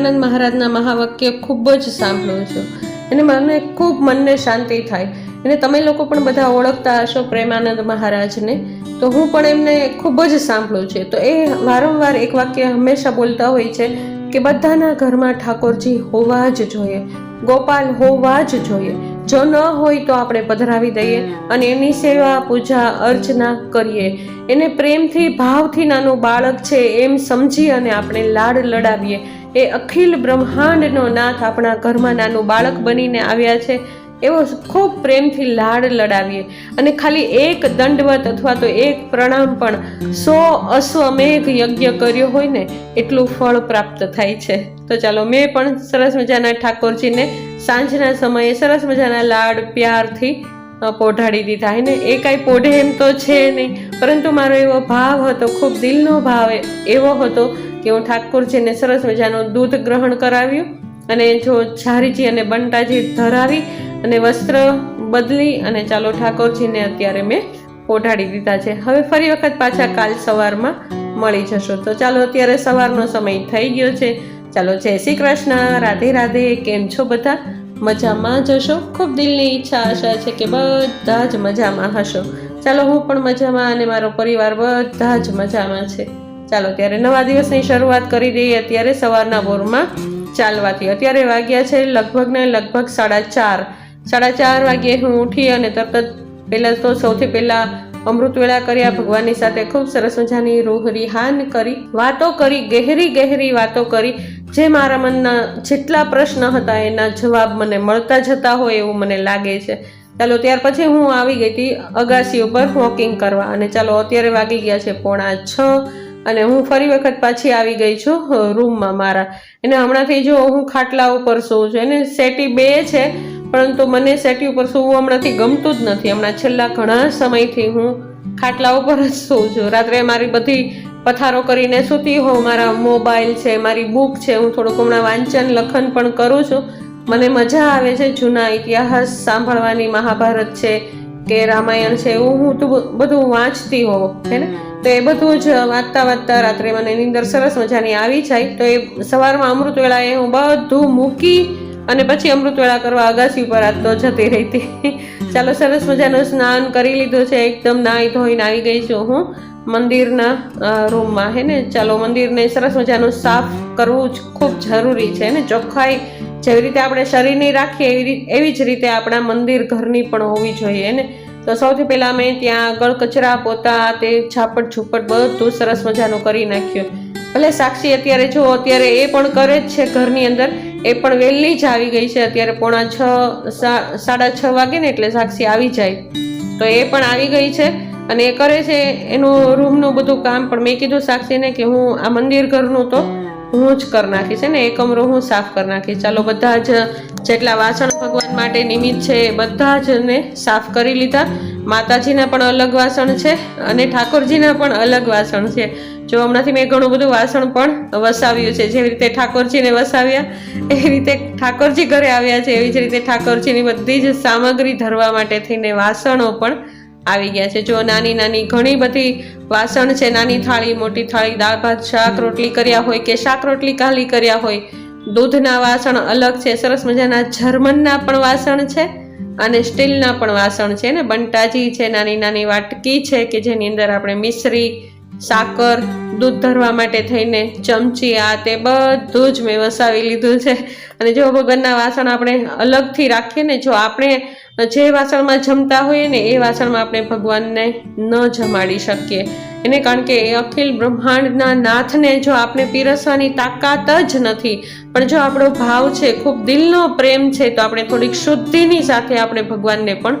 પ્રેમાનંદ મહારાજના મહાવાક્ય ખૂબ જ સાંભળું છું. અને મને ખૂબ મનને શાંતિ થાય. અને તમે લોકો પણ બધા ઓળખતા હશો પ્રેમાનંદ મહારાજને. તો હું પણ એમને ખૂબ જ સાંભળું છે. તો એ વારંવાર એક વાક્ય હંમેશા બોલતા હોય છે કે બધાના ઘરમાં ઠાકોરજી હોવા જ જોઈએ. ગોપાલ હોવા જ જોઈએ. જો ન હોય તો આપણે પધરાવી દઈએ અને એની સેવા, પૂજા, અર્ચના કરીએ. એને પ્રેમથી, ભાવથી નાનું બાળક છે એમ સમજી અને આપણે લાડ લડાવીએ. એ અખિલ બ્રહ્માંડનો નાથ આપણા ઘરમાં નાનું બાળક બનીને આવ્યા છે, એવો ખૂબ પ્રેમથી લાડ લડાવીએ. અને ખાલી એક દંડવત અથવા તો એક પ્રણામ પણ સો અશ્વમેઘ યજ્ઞ કર્યો હોય ને, એટલું ફળ પ્રાપ્ત થાય છે. તો ચાલો મેં પણ સરસ મજાના ઠાકોરજીને સાંજના સમયે સરસ મજાના લાડ પ્યારથી પોઢાડી દીધા. હે ને? એ કાંઈ પોઢે એમ તો છે નહીં. પરંતુ મારો એવો ભાવ હતો, ખૂબ દિલનો ભાવ એવો હતો કે હું ઠાકોરજીને સરસ મજાનું દૂધ ગ્રહણ કરાવ્યું અને જો ઝારીજી અને બંટાજી ધરાવી અને વસ્ત્ર બદલી અને ચાલો ઠાકોરજીને અત્યારે મેં ઓઢાડી દીધા છે. હવે ફરી વખત પાછા કાલ સવારમાં મળી જશો. તો ચાલો અત્યારે સવારનો સમય થઈ ગયો છે. ચાલો જય શ્રી કૃષ્ણ. રાધે રાધે. કેમ છો બધા? મજામાં જશો ખૂબ દિલની ઈચ્છા, આશા છે કે બધા જ મજામાં હશો. ચાલો હું પણ મજામાં અને મારો પરિવાર બધા જ મજામાં છે. ચાલો, ત્યારે નવા દિવસની શરૂઆત કરી દઈએ. અત્યારે સવારના બોરમાં ચાલવાથી. અત્યારે વાગ્યા છે લગભગ ને લગભગ સાડા ચાર. સાડા ચાર વાગ્યે હું ઉઠી અને તરત જ પહેલાં તો સૌથી પહેલાં અમૃતવેળા કર્યા, ભગવાનની સાથે ખૂબ સરસ મજાની રૂહ રિહાન કરી, વાતો કરી, ગહેરી ગહેરી વાતો કરી. જે મારા મનના જેટલા પ્રશ્ન હતા એના જવાબ મને મળતા જતા હોય એવું મને લાગે છે. ચાલો, ત્યાર પછી હું આવી ગઈ હતી અગાસી ઉપર વોકિંગ કરવા. અને ચાલો, અત્યારે વાગી ગયા છે પોણા છ. અને હું ફરી વખત પાછી આવી ગઈ છું રૂમમાં મારા. એને હમણાંથી જો હું ખાટલા ઉપર સૂવું છું. એને સેટી બે છે, પરંતુ મને સેટી ઉપર સૂવું હમણાંથી ગમતું જ નથી. હમણાં છેલ્લા ઘણા સમયથી હું ખાટલા ઉપર જ સૂવું છું. રાત્રે મારી બધી પથારો કરીને સૂતી હોઉં. મારા મોબાઈલ છે, મારી બુક છે, હું થોડુંક હમણાં વાંચન, લખન પણ કરું છું. મને મજા આવે છે, જૂના ઇતિહાસ સાંભળવાની, મહાભારત છે કે રામાયણ છે એવું હું તો બધું વાંચતી હોઉં હે ને? તો એ બધું જ વાંચતા વાંચતા રાત્રે મને નીંદર સરસ મજાની આવી જાય. તો એ સવારમાં અમૃત વેળાએ હું બધું મૂકી અને પછી અમૃત વેળા કરવા અગાસી ઉપર આજ જતી રહી હતી. ચાલો સરસ મજાનું સ્નાન કરી લીધું છે. એકદમ નાહી ધોઈને આવી ગઈ છું હું મંદિરના રૂમમાં હે ને? ચાલો મંદિરને સરસ મજાનું સાફ કરવું જ ખૂબ જરૂરી છે ને? ચોખ્ખાઈ જેવી રીતે આપણે શરીરની રાખીએ, એવી રીતે એવી જ રીતે આપણા મંદિર ઘરની પણ હોવી જોઈએ ને? તો સૌથી પહેલાં મેં ત્યાં આગળ કચરા પોતા, તે છાપટ છુપટ બધું સરસ મજાનું કરી નાખ્યું. ભલે સાક્ષી અત્યારે જો, અત્યારે એ પણ કરે જ છે ઘરની અંદર. એ પણ વહેલી જ આવી ગઈ છે, અત્યારે પોણા છ સાડા છ વાગે ને એટલે સાક્ષી આવી જાય. તો એ પણ આવી ગઈ છે અને એ કરે છે, એનું રૂમનું બધું કામ પણ મેં કીધું સાક્ષીને કે હું આ મંદિર ઘરનું તો હું જ કરી નાખીશ ને, એ કમરો હું સાફ કરી નાખીશ ચાલો, બધા જ જેટલા વાસણ ભગવાન માટે નિમિત્ત છે, એ બધા જ ને સાફ કરી લીધા. માતાજીના પણ અલગ વાસણ છે અને ઠાકોરજીના પણ અલગ વાસણ છે. જો હમણાંથી મેં ઘણું બધું વાસણ પણ વસાવ્યું છે, જેવી રીતે ઠાકોરજીને વસાવ્યા, એવી રીતે ઠાકોરજી ઘરે આવ્યા છે, એવી જ રીતે ઠાકોરજીની બધી જ સામગ્રી ધરવા માટે થઈને વાસણો પણ આવી ગયા છે. જો નાની નાની ઘણી બધી વાસણ છે, નાની થાળી, મોટી થાળી, દાળ ભાત, શાક, રોટલી કર્યા હોય કે શાક રોટલી કાલી કર્યા હોય, દૂધના વાસણ અલગ છે. સરસ મજાના જર્મનના પણ વાસણ છે અને સ્ટીલના પણ વાસણ છે ને. બંટાજી છે, નાની નાની વાટકી છે કે જેની અંદર આપણે મિશ્રી, સાકર, દૂધ ધરવા માટે થઈને ચમચી, આ તે બધું જ મેં વસાવી લીધું છે. અને જો ભગવાનના વાસણ આપણે અલગથી રાખીએ ને, જો આપણે જે વાસણમાં જમતા હોઈએ ને એ વાસણમાં આપણે ભગવાનને ન જમાડી શકીએ. એને કારણ કે એ અખિલ બ્રહ્માંડના નાથને જો આપણે પીરસવાની તાકાત જ નથી, પણ જો આપણો ભાવ છે, ખૂબ દિલનો પ્રેમ છે, તો આપણે થોડીક શુદ્ધિની સાથે આપણે ભગવાનને પણ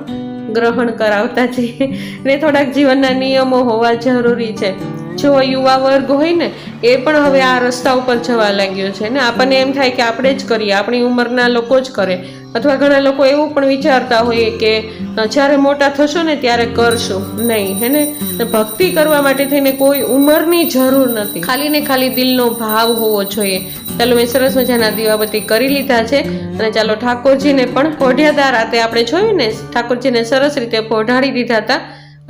ગ્રહણ કરાવતા જઈએ. ને થોડાક જીવનના નિયમો હોવા જરૂરી છે. જો યુવા વર્ગ હોય ને, એ પણ હવે આ રસ્તા ઉપર જવા લાગ્યો છે. ને આપણને એમ થાય કે આપણે જ કરીએ, આપણી ઉંમરના લોકો જ કરે. અથવા ઘણા લોકો એવું પણ વિચારતા હોઈએ કે, જ્યારે મોટા થશો ને ત્યારે કરશું. નહીં, હે ને? ભક્તિ કરવા માટે થઈને કોઈ ઉંમરની જરૂર નથી. ખાલી ને ખાલી દિલનો ભાવ હોવો જોઈએ. ચાલો, મેં સરસ મજાના દીવાબત્તી કરી લીધા છે. અને ચાલો, ઠાકોરજીને પણ પોઢ્યા રાતે આપણે જોયું ને, ઠાકોરજીને સરસ રીતે પોઢાડી દીધા હતા.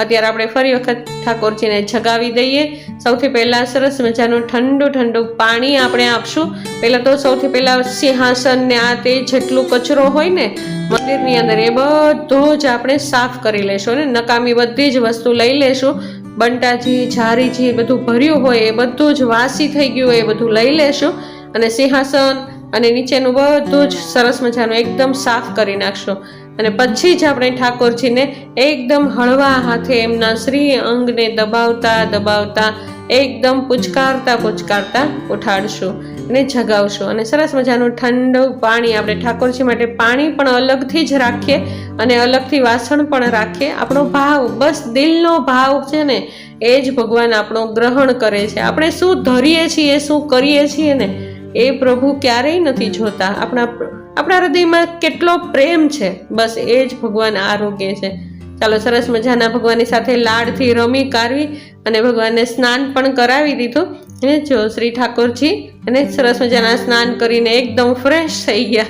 અત્યારે આપણે ફરી વખત ઠાકોરજીને જગાવી દઈએ. સૌથી પહેલાં સરસ મજાનું ઠંડુ ઠંડુ પાણી આપણે આપશું. પહેલાં તો સૌથી પહેલાં સિંહાસન ને આ તે જેટલું કચરો હોય ને, મંદિરની અંદર એ બધો જ આપણે સાફ કરી લેશું અને નકામી બધી જ વસ્તુ લઈ લેશું. બંટાજી જારીજી બધું ભર્યું હોય એ બધું જ વાસી થઈ ગયું હોય એ બધું લઈ લેશું અને સિંહાસન અને નીચેનું બધું જ સરસ મજાનું એકદમ સાફ કરી નાખશું. અને પછી જ આપણે ઠાકોરજીને એકદમ હળવા હાથે એમના શ્રી અંગને દબાવતા દબાવતા એકદમ પુચકારતા પુચકારતા ઉઠાડશું અને જગાવશું. અને સરસ મજાનું ઠંડુ પાણી આપણે ઠાકોરજી માટે પાણી પણ અલગથી જ રાખીએ અને અલગથી વાસણ પણ રાખીએ. આપણો ભાવ, બસ દિલનો ભાવ છે ને, એ જ ભગવાન આપણો ગ્રહણ કરે છે. આપણે શું ધરીએ છીએ, શું કરીએ છીએ ને એ પ્રભુ ક્યારેય નથી જોતા. આપણા આપણા હૃદયમાં કેટલો પ્રેમ છે. બસ એ જ ભગવાન આરોગ્ય છે. ચાલો સરસ મજાના ભગવાનની સાથે લાડથી રમી કાઢવી અને ભગવાનને સ્નાન પણ કરાવી દીધું. અને જો શ્રી ઠાકોરજી, અને સરસ મજાના સ્નાન કરીને એકદમ ફ્રેશ થઈ ગયા.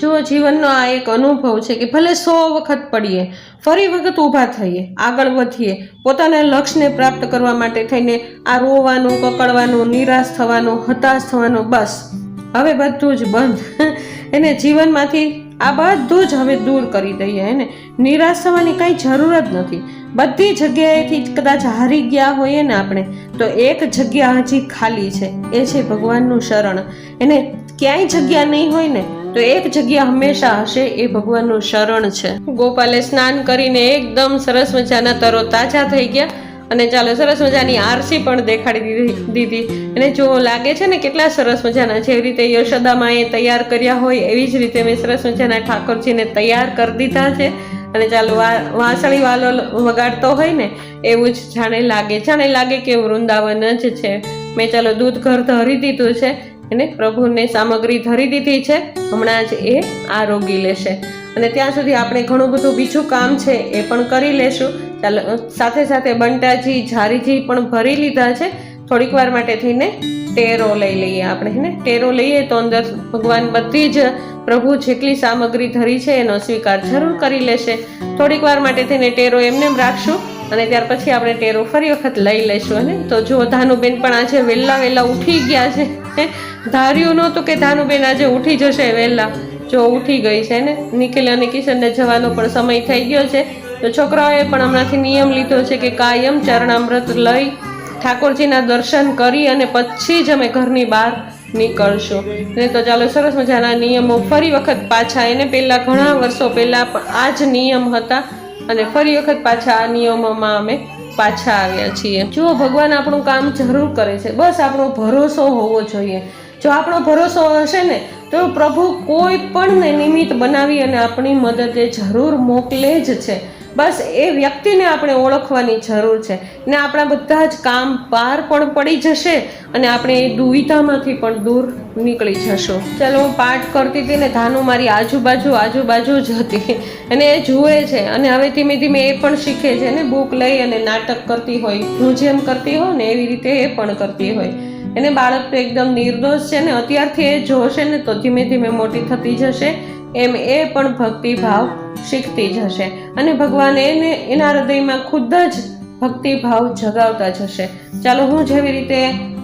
જો જીવનનો આ એક અનુભવ છે કે ભલે સો વખત પડીએ, ફરી વખત ઊભા થઈએ, આગળ વધીએ, પોતાના લક્ષ્યને પ્રાપ્ત કરવા માટે થઈને આ રોવાનું કકડવાનું નિરાશ થવાનું, હતાશ થવાનું બસ. હવે બધું જ બંધ. એને જીવનમાંથી આ બધું જ હવે દૂર કરી દઈએ એને નિરાશ થવાની કંઈ જરૂર જ નથી. બધી જગ્યાએથી કદાચ હારી ગયા હોઈએ ને આપણે, તો એક જગ્યા હજી ખાલી છે. એ છે ભગવાનનું શરણ. એને ક્યાંય જગ્યા નહીં હોય ને તો એક જગ્યા હંમેશા હશે એ ભગવાનનું શરણ છે. ગોપાલે સ્નાન કરીને એકદમ સરસ મજાના તરો તાજા થઈ ગયા અને ચાલો સરસ મજાની આરસી પણ દેખાડી દીધી અને જો લાગે છે ને કેટલા સરસ મજાના જેવી રીતે યશોદામાએ તૈયાર કર્યા હોય એવી જ રીતે મેં સરસ મજાના ઠાકોરજીને તૈયાર કરી દીધા છે. અને ચાલો વાંસળી વાલો વગાડતો હોય ને એવું જ જાણે લાગે જાણે લાગે કે વૃંદાવન જ છે. મેં ચાલો દૂધ ઘર ધરી દીધું છે. એને પ્રભુને સામગ્રી ધરી દીધી છે. હમણાં જ એ આરોગી લેશે. અને ત્યાં સુધી આપણે ઘણું બધું બીજું કામ છે એ પણ કરી લેશું. ચાલો સાથે સાથે બંટાજી, ઝારીજી પણ ભરી લીધા છે. થોડીક વાર માટે થઈને ટેરો લઈ લઈએ આપણે હેને ટેરો લઈએ તો અંદર ભગવાન બધી જ પ્રભુ જેટલી સામગ્રી ધરી છે એનો સ્વીકાર જરૂર કરી લેશે. થોડીક વાર માટે થઈને ટેરો એમને એમ રાખશું. અને ત્યાર પછી આપણે ટેરો ફરી વખત લઈ લઈશું અને તો જો ધાનુબેન પણ આજે વહેલા વહેલા ઉઠી ગયા છે ધાર્યું નહોતું કે ધાનુબેન આજે ઉઠી જશે વહેલા જો ઉઠી ગઈ છે ને? નિખિલ અને કિશનને જવાનો પણ સમય થઈ ગયો છે. તો છોકરાઓએ પણ હમણાંથી નિયમ લીધો છે કે કાયમ ચરણામૃત લઈ ઠાકોરજીના દર્શન કરી અને પછી જ અમે ઘરની બહાર નીકળશું. ને તો ચાલો સરસ મજાના નિયમો ફરી વખત પાછા, એને પહેલાં ઘણા વર્ષો પહેલાં પણ આ જ નિયમ હતા. અને ફરી વખત પાછા આ નિયમોમાં અમે પાછા આવ્યા છીએ. જો ભગવાન આપણું કામ જરૂર કરે છે. બસ આપણો ભરોસો હોવો જોઈએ. જો આપણો ભરોસો હશે ને, તો પ્રભુ કોઈ પણ નિમિત્ત બનાવી અને આપણી મદદે જરૂર મોકલે જ છે. બસ એ વ્યક્તિને આપણે ઓળખવાની જરૂર છે. ને આપણા બધા જ કામ પાર પણ પડી જશે અને આપણે એ દુવિધામાંથી પણ દૂર નીકળી જશું. ચાલો હું પાઠ કરતી હતી ને ધાનુ મારી આજુબાજુ આજુબાજુ જ હતી. અને એ જુએ છે અને હવે ધીમે ધીમે એ પણ શીખે છે ને બુક લઈ અને નાટક કરતી હોય, હું જેમ કરતી હોઉં ને એવી રીતે એ પણ કરતી હોય. એને બાળક તો એકદમ નિર્દોષ છે ને અત્યારથી એ જોશે ને તો ધીમે ધીમે મોટી થતી જશે. એમ એ પણ ભક્તિભાવ શીખતી જશે અને ભગવાન એને, એના હૃદયમાં ખુદ જ ભક્તિભાવ જગાવતા જશે ચાલો, હું જેવી રીતે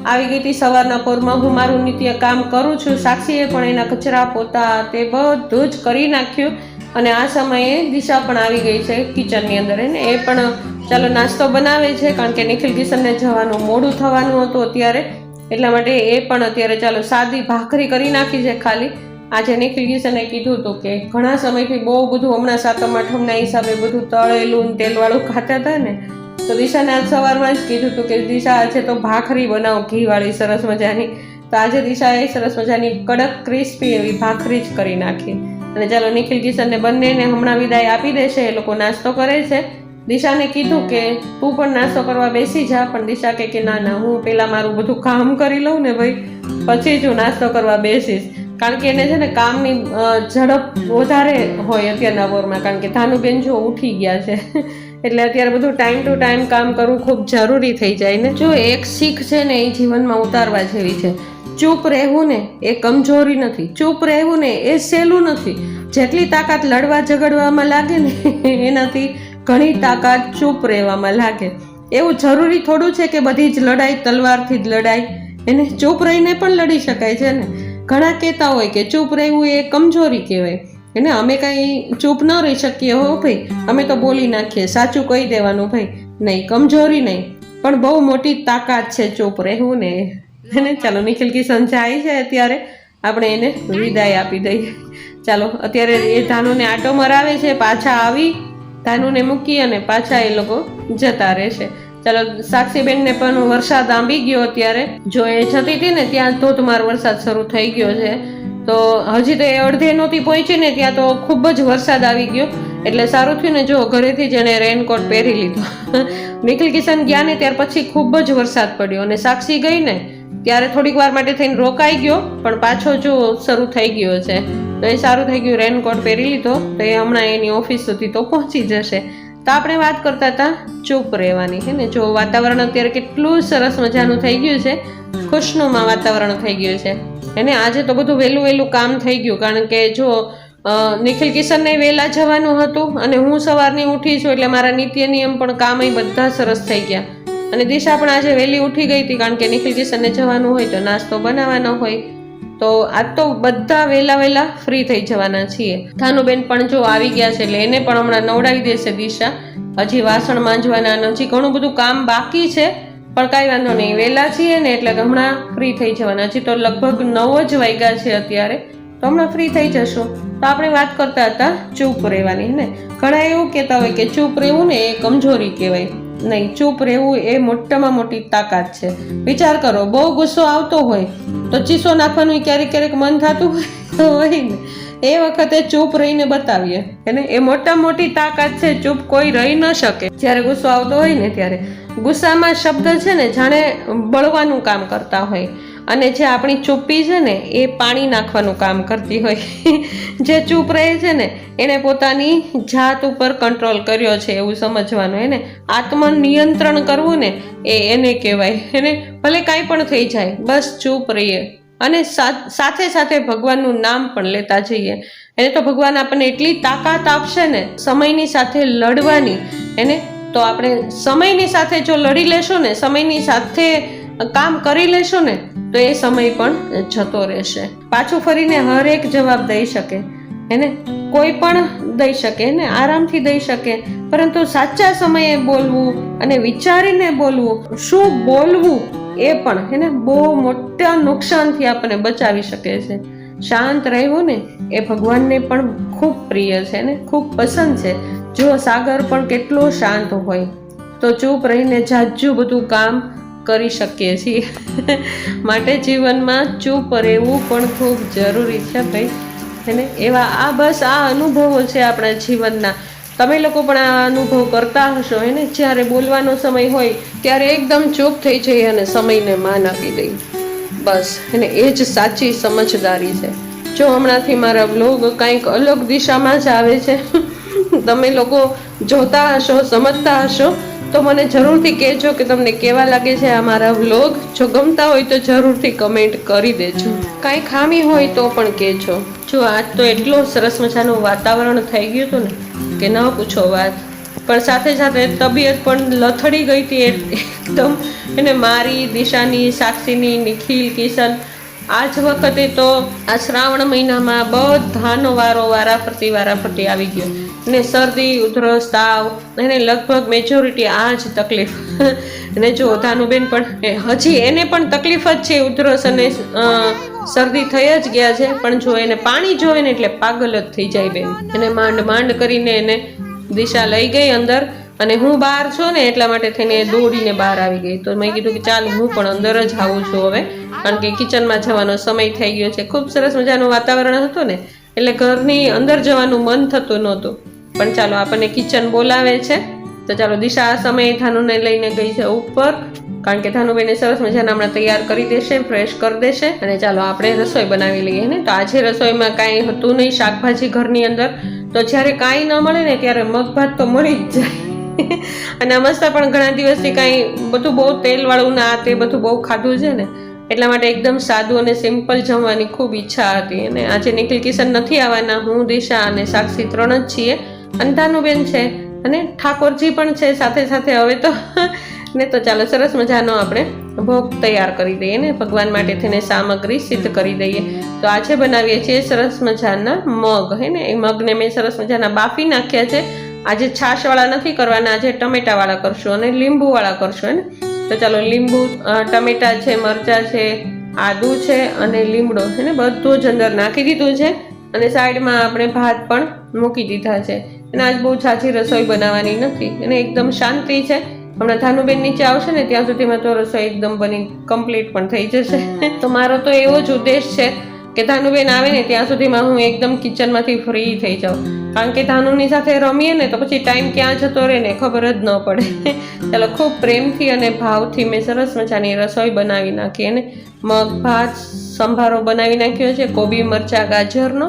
આવી ગઈ હતી સવારના પોરમાં, હું મારું નિત્ય કામ કરું છું. સાક્ષીએ પણ એના કચરા પોતા તે બધું જ કરી નાખ્યું. અને આ સમયે દિશા પણ આવી ગઈ છે કિચનની અંદર. એને એ પણ, ચાલો, નાસ્તો બનાવે છે, કારણ કે નિખિલ કિશનને જવાનું મોડું થવાનું હતું અત્યારે. એટલા માટે એ પણ અત્યારે, ચાલો, સાદી ભાખરી કરી નાખી છે ખાલી. આજે નિખિલ કિશને કીધું હતું કે ઘણા સમયથી બહુ બધું હમણાં સાતમ આઠમના હિસાબે બધું તળેલું તેલવાળું ખાતા હતા ને, તો દિશાને આજ સવારમાં જ કીધું હતું કે દિશા આજે તો ભાખરી બનાવો, ઘીવાળી સરસ મજાની. તો આજે દિશાએ સરસ મજાની કડક ક્રિસ્પી એવી ભાખરી જ કરી નાખી. અને ચાલો નિખિલ કિશનને બંનેને હમણાં વિદાય આપી દેશે, એ લોકો નાસ્તો કરે છે. દિશાને કીધું કે તું પણ નાસ્તો કરવા બેસી જા, પણ દિશા કે ના ના, હું પહેલાં મારું બધું કામ કરી લઉં ને ભાઈ, પછી જ હું નાસ્તો કરવા બેસીશ. કારણ કે એને છે ને કામની ઝડપ વધારે હોય અત્યારના વોરમાં. કારણ કે ધાનુબેન જો ઉઠી ગયા છે, એટલે અત્યારે બધું ટાઈમ ટુ ટાઈમ કામ કરવું ખૂબ જરૂરી થઈ જાય. ને જો એક શીખ છે ને એ જીવનમાં ઉતારવા જેવી છે. ચૂપ રહેવું ને એ કમજોરી નથી. ચૂપ રહેવું ને એ સહેલું નથી. જેટલી તાકાત લડવા ઝઘડવામાં લાગે ને એનાથી ઘણી તાકાત ચૂપ રહેવામાં લાગે. એવું જરૂરી થોડું છે કે બધી જ લડાઈ તલવારથી જ લડાઈ એને ચૂપ રહીને પણ લડી શકાય છે ને. ઘણા કહેતા હોય કે ચૂપ રહેવું એ કમજોરી કહેવાય. એને અમે કાંઈ ચૂપ ન રહી શકીએ હો ભાઈ. અમે તો બોલી નાખીએ, સાચું કહી દેવાનું ભાઈ. નહીં, કમજોરી નહીં. પણ બહુ મોટી તાકાત છે ચૂપ રહેવું ને. એને ચાલો નિખિલ કિશન જાય છે અત્યારે. આપણે એને વિદાય આપી દઈએ. ચાલો, અત્યારે એ ધાનુને આટો મરાવે છે, પાછા આવી ધાનુને મૂકી અને પાછા એ લોકો જતા રહેશે. ચાલો, સાક્ષીબેનને પણ વરસાદ આંબી ગયો અત્યારે. જો એ જતી હતી ને ત્યાં ધોધમાર વરસાદ શરૂ થઈ ગયો છે. તો હજી તો એ અડધે નહોતી પહોંચી ને ત્યાં તો ખૂબ જ વરસાદ આવી ગયો. એટલે સારું થયું ને જો ઘરેથી જ એને રેનકોટ પહેરી લીધો. નિખિલ કિશન ગયા ને ત્યાર પછી ખૂબ જ વરસાદ પડ્યો અને સાક્ષી ગઈ ને ત્યારે થોડીક વાર માટે થઈને રોકાઈ ગયો, પણ પાછો જો શરૂ થઈ ગયો છે. તો એ સારું થઈ ગયું રેનકોટ પહેરી લીધો, તો એ હમણાં એની ઓફિસ સુધી તો પહોંચી જશે. તો આપણે વાત કરતા હતા ચૂપ રહેવાની છે ને? જો વાતાવરણ અત્યારે કેટલું સરસ મજાનું થઈ ગયું છે, ખુશનુમાં વાતાવરણ થઈ ગયું છે. એને આજે તો બધું વહેલું વહેલું કામ થઈ ગયું, કારણ કે જો નિખિલ કિશનને વહેલા જવાનું હતું અને હું સવારની ઉઠી છું એટલે મારા નિત્ય નિયમ પણ કામ બધા સરસ થઈ ગયા. અને દિશા પણ આજે વહેલી ઉઠી ગઈ હતી, કારણ કે નિખિલ કિશનને જવાનું હોય તો નાસ્તો બનાવવાનો હોય તો આજ તો બધા વહેલા વહેલા ફ્રી થઈ જવાના છીએ. થાનુબેન પણ જો આવી ગયા છે એટલે એને પણ હમણાં નવડાવી દેશે દિશા. હજી વાસણ માંજવાના હજી ઘણું બધું કામ બાકી છે, પણ કાંઈ વાંધો નહીં. વહેલા છીએ ને એટલે હમણાં ફ્રી થઈ જવાના હજી તો લગભગ નવ જ વાગ્યા છે અત્યારે. તો હમણાં ફ્રી થઈ જશું. તો આપણે વાત કરતા હતા ચૂપ રહેવાની ને? ઘણા એવું કહેતા હોય કે ચૂપ રહેવું ને એ કમજોરી કહેવાય. નહીં, ચૂપ રહેવું એ મોટામાં મોટી તાકાત છે. વિચાર કરો, બહુ ગુસ્સો આવતો હોય તો ચીસો નાખવાનું ક્યારેક ક્યારેક મન થતું હોય ને. એ વખતે ચૂપ રહીને બતાવીએ. એને એ મોટા મોટી તાકાત છે, ચૂપ કોઈ રહી ન શકે. જ્યારે ગુસ્સો આવતો હોય ને ત્યારે ગુસ્સામાં શબ્દ છે ને જાણે બળવાનું કામ કરતા હોય. અને જે આપણી ચૂપી છે ને, એ પાણી નાખવાનું કામ કરતી હોય. જે ચૂપ રહે છે ને એણે પોતાની જાત ઉપર કંટ્રોલ કર્યો છે એવું સમજવાનું. એને આત્મનિયંત્રણ કરવું ને, એ એને કહેવાય. એને ભલે કાંઈ પણ થઈ જાય, બસ ચૂપ રહીએ. અને સાથે સાથે ભગવાનનું નામ પણ લેતા જઈએ. એને તો ભગવાન આપણને એટલી તાકાત આપશે ને, સમયની સાથે લડવાની. એને તો આપણે સમયની સાથે જો લડી લેશું ને, સમયની સાથે કામ કરી લેશો ને, તો એ સમય પણ જતો રહેશે. પાછું ફરીને હરેક જવાબ દઈ શકે એને કોઈ પણ દઈ શકે ને? આરામથી દઈ શકે. પરંતુ સાચા સમયે બોલવું અને વિચારીને બોલવું, શું બોલવું એ પણ એને બહુ મોટા નુકસાનથી આપણને બચાવી શકે છે. શાંત રહેવું ને, એ ભગવાનને પણ ખૂબ પ્રિય છે ને? ખૂબ પસંદ છે. જો સાગર પણ કેટલો શાંત હોય, તો ચૂપ રહીને જાજુ બધું કામ કરી શકીએ છીએ. માટે જીવનમાં ચૂપ રહેવું પણ ખૂબ જરૂરી છે ભાઈ. એને એવા આ બસ આ અનુભવો છે આપણા જીવનના. તમે લોકો પણ આ અનુભવ કરતા હશો એને જ્યારે બોલવાનો સમય હોય, ત્યારે એકદમ ચૂપ થઈ જઈએ અને સમયને માન આપી દઈ બસ, અને એ જ સાચી સમજદારી છે. જો હમણાંથી મારા બ્લોગ કંઈક અલગ દિશામાં જ આવે છે, તમે લોકો જોતા હશો, સમજતા હશો તો મને જરૂરથી કહેજો કે તમને કેવા લાગે છે આ મારા વ્લોગ. જો ગમતા હોય તો જરૂરથી કમેન્ટ કરી દેજો. કાંઈ ખામી હોય તો પણ કહેજો. જો આજ તો એટલો સરસ મજાનું વાતાવરણ થઈ ગયું હતું ને, કે ન પૂછો વાત. પણ સાથે સાથે તબિયત પણ લથડી ગઈ હતી એકદમ. એને મારી, દિશાની, સાક્ષીની, નિખિલ, કિશન આ જ વખતે તો આ શ્રાવણ મહિનામાં બધાનો વારો વારાફરતી વારાફરતી આવી ગયો. ને શરદી, ઉધરસ, તાવ, એને લગભગ મેજોરિટી આ જ તકલીફ. અને જો ધાનુબેન પણ હજી એને પણ તકલીફ જ છે ઉધરસ અને શરદી થઈ જ ગયા છે. પણ જો એને પાણી જોવે ને એટલે પાગલ જ થઈ જાય બેન. એને માંડ માંડ કરીને એને દિશા લઈ ગઈ અંદર. અને હું બહાર છું ને એટલા માટે થઈને દોડીને બહાર આવી ગઈ. તો મેં કીધું કે ચાલ, હું પણ અંદર જ આવું છું હવે. કારણ કે કિચનમાં જવાનો સમય થઈ ગયો છે. ખૂબ સરસ મજાનું વાતાવરણ હતું ને, એટલે ઘરની અંદર જવાનું મન થતું નહોતું. પણ ચાલો, આપણને કિચન બોલાવે છે. તો ચાલો, દિશા આ સમયે ધાનુને લઈને ગઈ છે ઉપર. કારણ કે ધાનુબેને સરસ મજાના હમણાં તૈયાર કરી દેશે, ફ્રેશ કરી દેશે. અને ચાલો, આપણે રસોઈ બનાવી લઈએ ને? તો આજે રસોઈમાં કાંઈ હતું નહીં, શાકભાજી ઘરની અંદર. તો જ્યારે કાંઈ ન મળે ને, ત્યારે મગભાત તો મળી જ જાય. અને અમસ્તા પણ ઘણા દિવસથી કાંઈ બધું બહુ તેલવાળું ના તે બધું બહુ ખાધું છે ને, એટલા માટે એકદમ સાદું અને સિમ્પલ જમવાની ખૂબ ઈચ્છા હતી. અને આજે નિખિલ કિશન નથી આવવાના, હું, દિશા અને સાક્ષી ત્રણ જ છીએ. અને ધાનુબેન છે અને ઠાકોરજી પણ છે સાથે સાથે. હવે તો ને તો ચાલો સરસ મજાનો આપણે ભોગ તૈયાર કરી દઈએ ને, ભગવાન માટે થઈને સામગ્રી સિદ્ધ કરી દઈએ. તો આજે બનાવીએ છીએ સરસ મજાના મગ, હે ને? એ મગને મેં સરસ મજાના બાફી નાખ્યા છે. આજે છાશવાળા નથી કરવાના આજે ટમેટાવાળા કરશું અને લીંબુવાળા કરશું હે ને તો ચાલો લીંબુ ટમેટા છે મરચાં છે આદુ છે અને લીમડો છે ને બધું જ અંદર નાખી દીધું છે અને સાઈડમાં આપણે ભાત પણ મૂકી દીધા છે. અને આજ બહુ છાછી રસોઈ બનાવવાની નથી અને એકદમ શાંતિ છે. હમણાં ધાનુબેન નીચે આવશે ને ત્યાં સુધીમાં તો રસોઈ એકદમ બની કમ્પ્લીટ પણ થઈ જશે. તો મારો તો એવો જ ઉદ્દેશ છે કે ધાનુબેન આવે ને ત્યાં સુધીમાં હું એકદમ કિચનમાંથી ફ્રી થઈ જાઉં. કારણ કે ધાનુની સાથે રમીએ ને તો પછી ટાઈમ ક્યાં જતો રહે ને ખબર જ ન પડે. ચાલો, ખૂબ પ્રેમથી અને ભાવથી મેં સરસ મજાની રસોઈ બનાવી નાખી અને મગ, ભાત, સંભારો બનાવી નાખ્યો છે, કોબી, મરચાં, ગાજરનો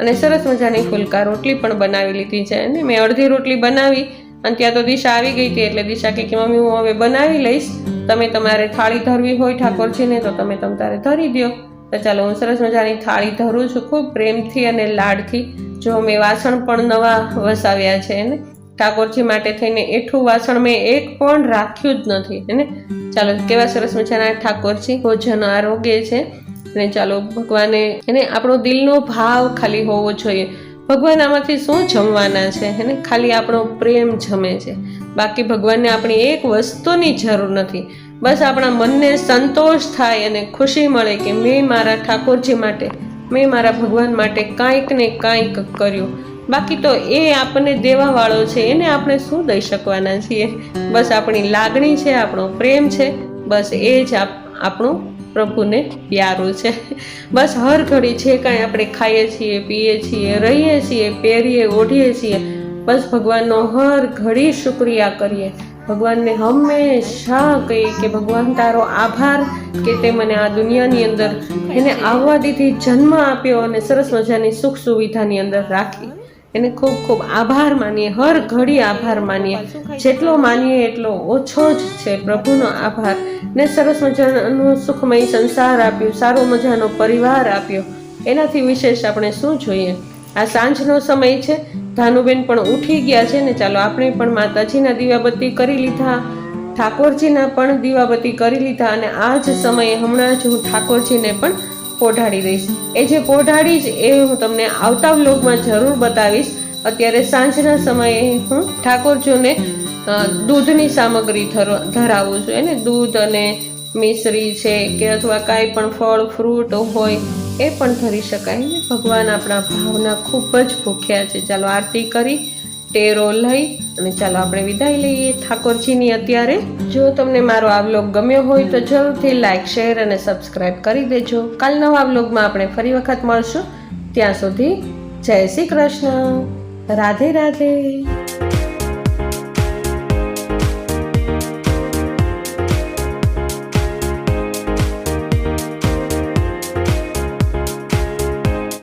અને સરસ મજાની ફુલકા રોટલી પણ બનાવી લીધી છે. અને મેં અડધી રોટલી બનાવી અને ત્યાં તો દિશા આવી ગઈ હતી એટલે દિશા કે, મમ્મી, હું હવે બનાવી લઈશ. તમે તમારે થાળી ધરવી હોય ઠાકોરજીને, તો તમે તમ તારે ધરી દો તો ચાલો હું સરસ મજાની થાળી ધરું છું, ખૂબ પ્રેમથી અને લાડથી. જો મેં વાસણ પણ નવા વસાવ્યા છે ને? ઠાકોરજી માટે થઈને એઠું વાસણ મેં એક પણ રાખ્યું જ નથી એને ચાલો, કેવા સરસ મજાના ઠાકોરજી. ભોજન આરોગ્ય છે. અને ચાલો, ભગવાને એને આપણો દિલનો ભાવ ખાલી હોવો જોઈએ. ભગવાન આમાંથી શું જમવાના છે એને ખાલી આપણો પ્રેમ જમે છે. બાકી ભગવાનને આપણી એક વસ્તુની જરૂર નથી. બસ આપણા મનને સંતોષ થાય અને ખુશી મળે કે મેં મારા ઠાકોરજી માટે, મેં મારા ભગવાન માટે કાંઈક ને કાંઈક કર્યું. બાકી તો એ આપણને દેવાવાળો છે, એને આપણે શું દઈ શકવાના છીએ? બસ આપણી લાગણી છે, આપણો પ્રેમ છે, બસ એ જ આપ, આપણું પ્રભુને પ્યારું છે. બસ હર ઘડી જે કાંઈ આપણે ખાઈએ છીએ, પીએ છીએ, રહીએ છીએ, પહેરીએ, ઓઢીએ છીએ, બસ ભગવાનનો હર ઘડી શુક્રિયા કરીએ. ભગવાનને હંમેશા કહીએ કે ભગવાન તારો આભાર કે તે મને આ દુનિયાની અંદર એને આવવા જન્મ આપ્યો અને સરસ મજાની સુખ સુવિધાની અંદર રાખી. એને ખૂબ ખૂબ આભાર માનીએ, હર ઘડી આભાર માનીએ. જેટલો માનીએ એટલો ઓછો જ છે પ્રભુનો આભાર. ને સરસ મજાનો સુખમય સંસાર આપ્યો, સારો મજાનો પરિવાર આપ્યો. એનાથી વિશેષ આપણે શું જોઈએ? આ સાંજનો સમય છે. ધાનુબેન પણ ઉઠી ગયા છે ને ચાલો આપણે પણ માતાજીના દીવાબત્તી કરી લીધા. ઠાકોરજીના પણ દીવાબત્તી કરી લીધા અને આ જ સમયે હમણાં જ હું ઠાકોરજીને પણ પોઢાડી દઈશ. એ જે પોઢાડી જ એ હું તમને આવતા વ્લોગમાં જરૂર બતાવીશ. અત્યારે સાંજના સમયે હું ઠાકોરજીને દૂધની સામગ્રી ધર- ધરાવું છું. એને દૂધ અને મિશ્રી છે કે અથવા કાંઈ પણ ફળ, ફ્રૂટ હોય એ પણ ધરી શકાય ને? ભગવાન આપણા ભાવના ખૂબ જ ભૂખ્યા છે. ચાલો આરતી કરી, ટેરો લઈ અને ચાલો આપણે વિદાય લઈએ. ઠાકોરજીની અત્યારે જો તમને મારો આ વ્લોગ ગમ્યો હોય તો જરૂરથી લાઇક શેર અને સબસ્ક્રાઇબ કરી દેજો. કાલ નવા વ્લોગમાં આપણે ફરી વખત મળશું. ત્યાં સુધી જય શ્રી કૃષ્ણ. રાધે રાધે.